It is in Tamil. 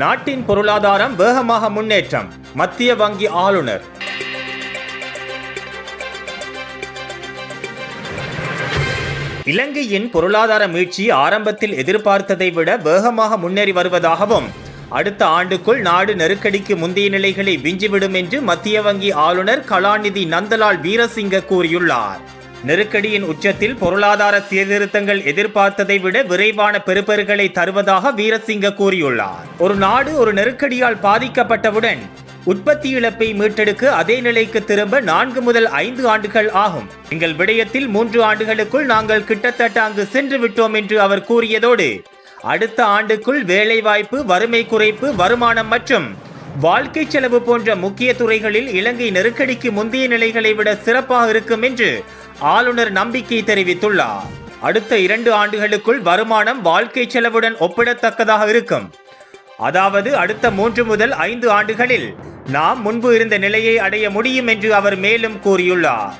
நாட்டின் பொருளாதாரம் வேகமாக முன்னேற்றம். மத்திய வங்கி ஆளுநர். இலங்கையின் பொருளாதார மீட்சி ஆரம்பத்தில் எதிர்பார்த்ததை விட வேகமாக முன்னேறி வருவதாகவும் அடுத்த ஆண்டுக்குள் நாடு நெருக்கடிக்கு முந்தைய நிலைகளை விஞ்சிவிடும் என்று மத்திய வங்கி ஆளுநர் கலாநிதி நந்தலால் வீரசிங்க கூறியுள்ளார். நெருக்கடியின் உச்சத்தில் பொருளாதார சீர்திருத்தங்கள் எதிர்பார்த்ததை விட விரைவான பெருப்பெருகளை தருவதாக வீரசிங்க கூறியுள்ளார். ஒரு நாடு ஒரு நெருக்கடியால் பாதிக்கப்பட்டவுடன் உற்பத்தி இழப்பை மீட்டெடுக்க அதே நிலைக்கு திரும்ப நான்கு முதல் ஐந்து ஆண்டுகள் ஆகும். எங்கள் விடயத்தில் மூன்று ஆண்டுகளுக்குள் நாங்கள் கிட்டத்தட்ட அங்கு சென்று விட்டோம் என்று அவர் கூறியதோடு அடுத்த ஆண்டுக்குள் வேலைவாய்ப்பு வறுமை குறைப்பு வருமானம் மற்றும் வாழ்க்கை செலவு போன்ற முக்கிய துறைகளில் இலங்கை நெருக்கடிக்கு முந்தைய நிலைகளை விட சிறப்பாக இருக்கும் என்று ஆளுநர் நம்பிக்கை தெரிவித்துள்ளார். அடுத்த இரண்டு ஆண்டுகளுக்குள் வருமானம் வாழ்க்கை செலவுடன் ஒப்பிடத்தக்கதாக இருக்கும். அதாவது அடுத்த மூன்று முதல் ஐந்து ஆண்டுகளில் நாம் முன்பு இருந்த நிலையை அடைய முடியும் என்று அவர் மேலும் கூறியுள்ளார்.